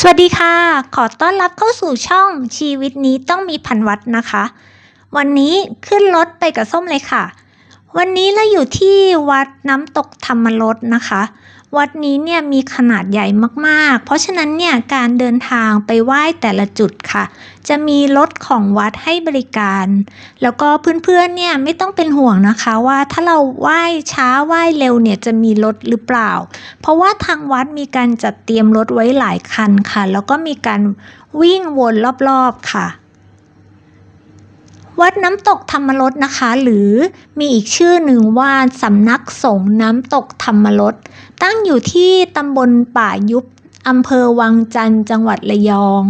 สวัสดีค่ะ ขอต้อนรับเข้าสู่ช่องชีวิตนี้ต้องมีพันวัดนะคะ วันนี้ขึ้นรถไปกับส้มเลยค่ะ วันนี้เราอยู่ที่วัดน้ำตกธรรมรสนะคะ วัดนี้เนี่ยมีขนาดใหญ่มากๆ เพราะฉะนั้นเนี่ยการเดินทางไปไหว้แต่ละจุดค่ะ จะมีรถของวัดให้บริการ แล้วก็เพื่อนๆเนี่ยไม่ต้องเป็นห่วงนะคะว่าถ้าเราไหว้ช้าไหว้เร็วเนี่ยจะมีรถหรือเปล่า เพราะว่าทางวัดมีการจัดเตรียมรถไว้หลายคันค่ะ แล้วก็มีการวิ่งวนรอบๆค่ะวัดน้ำตกธรรมรสนะคะ หรือมีอีกชื่อหนึ่งว่าสำนักสงฆ์น้ำตกธรรมรส ตั้งอยู่ที่ตำบลป่ายุบอำเภอวังจันทร์จังหวัดระยอง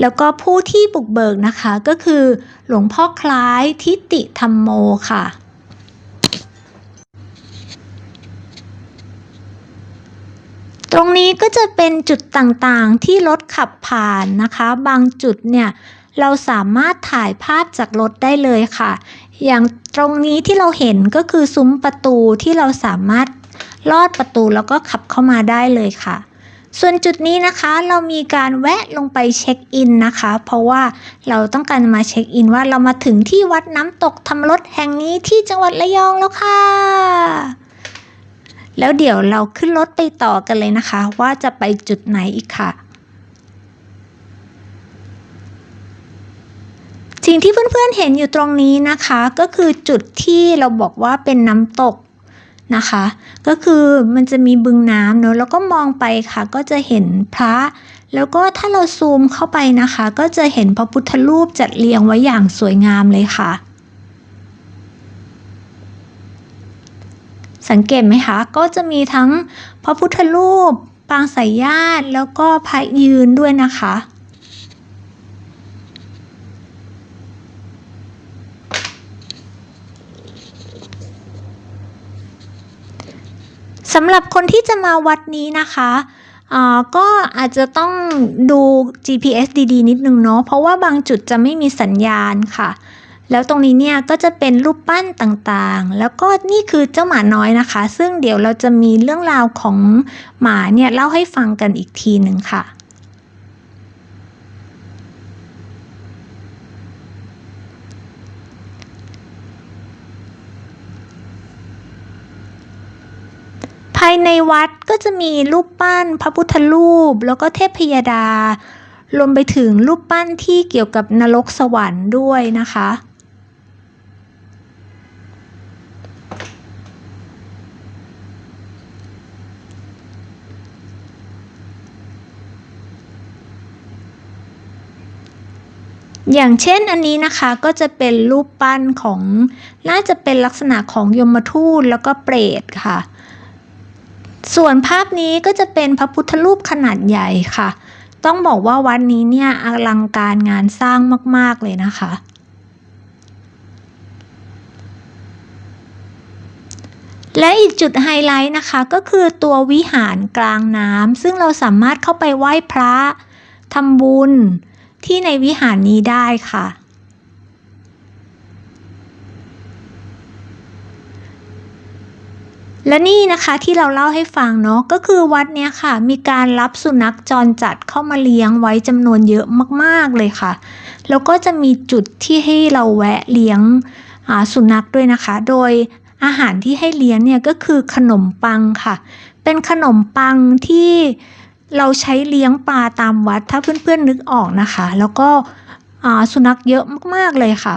แล้วก็ผู้ที่บุกเบิกนะคะก็คือหลวงพ่อคล้ายทิติธรรมโมค่ะ ตรงนี้ก็จะเป็นจุดต่างๆที่รถขับผ่านนะคะ บางจุดเนี่ยเราสามารถถ่ายภาพจากรถได้เลยค่ะ อย่างตรงนี้ที่เราเห็นก็คือซุ้มประตูที่เราสามารถ ลอดประตูแล้วก็ขับเข้ามาได้เลยค่ะ ส่วนจุดนี้นะคะเรามีการแวะลงไปเช็คอินนะคะ เพราะว่าเราต้องการมาเช็คอินว่าเรามาถึงที่วัดน้ำตกธรรมรสแห่งนี้ที่จังหวัดระยองแล้วค่ะ แล้วเดี๋ยวเราขึ้นรถไปต่อกันเลยนะคะ ว่าจะไปจุดไหนอีกค่ะสิ่งที่เพื่อนๆเห็นอยู่ตรงนี้นะคะ ก็คือจุดที่เราบอกว่าเป็นน้ำตก นะคะ ก็คือมันจะมีบึงน้ำเนอะแล้วก็มองไปค่ะ ก็จะเห็นพระ แล้วก็ถ้าเราซูมเข้าไปนะคะ ก็จะเห็นพระพุทธรูปจัดเรียงไว้อย่างสวยงามเลยค่ะ สังเกตไหมคะ ก็จะมีทั้งพระพุทธรูป ปางสายญาติแล้วก็พระยืนด้วยนะคะำหรับคนที่จะมาวัดนี้นะคะอ่าก็อาจจะต้องดู GPS ดีๆ นิดนึงเนาะเพราะว่าบางจุดจะไม่มีสัญญาณค่ะ แล้วตรงนี้เนี่ยก็จะเป็นรูปปั้นต่างๆ แล้วก็นี่คือเจ้าหมาน้อยนะคะ ซึ่งเดี๋ยวเราจะมีเรื่องราวของหมาเนี่ยเล่าให้ฟังกันอีกทีหนึ่งค่ะ ภายในวัดก็จะมีรูปปั้นพระพุทธรูป แล้วก็เทพพยดารวมไปถึงรูปปั้นที่เกี่ยวกับนรกสวรรค์ด้วยนะคะ อย่างเช่นอันนี้นะคะก็จะเป็นรูปปั้นของน่าจะเป็นลักษณะของยมทูตแล้วก็เปรตค่ะ ส่วนภาพนี้ก็จะเป็นพระพุทธรูปขนาดใหญ่ค่ะ ต้องบอกว่าวัดนี้เนี่ยอลังการงานสร้างมาก ๆ เลยนะคะ และอีกจุดไฮไลท์นะคะก็คือตัววิหารกลางน้ำซึ่งเราสามารถเข้าไปไหว้พระทำบุญที่ในวิหารนี้ได้ค่ะ และนี่นะคะที่เราเล่าให้ฟังเนาะก็คือวัดเนี้ยค่ะ มีการรับสุนัขจรจัดเข้ามาเลี้ยงไว้จำนวนเยอะมากๆเลยค่ะ แล้วก็จะมีจุดที่ให้เราแวะเลี้ยงสุนัขด้วยนะคะ โดยอาหารที่ให้เลี้ยงเนี่ยก็คือขนมปังค่ะ เป็นขนมปังที่เราใช้เลี้ยงปลาตามวัดถ้าเพื่อนๆนึกออกนะคะ แล้วก็สุนัขเยอะมากๆเลยค่ะ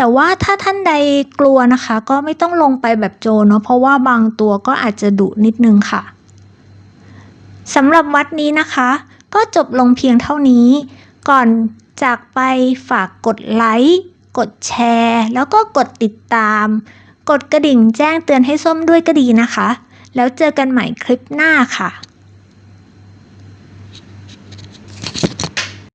แต่ว่าถ้าท่านใดกลัวนะคะ ก็ไม่ต้องลงไปแบบโจรเนาะเพราะว่าบางตัวก็อาจจะดุนิดนึงค่ะสำหรับวัดนี้นะคะ ก็จบลงเพียงเท่านี้ ก่อนจากไปฝากกดไลค์กดแชร์ แล้วก็กดติดตาม กดกระดิ่งแจ้งเตือนให้ส้มด้วยก็ดีนะคะ แล้วเจอกันใหม่คลิปหน้าค่ะ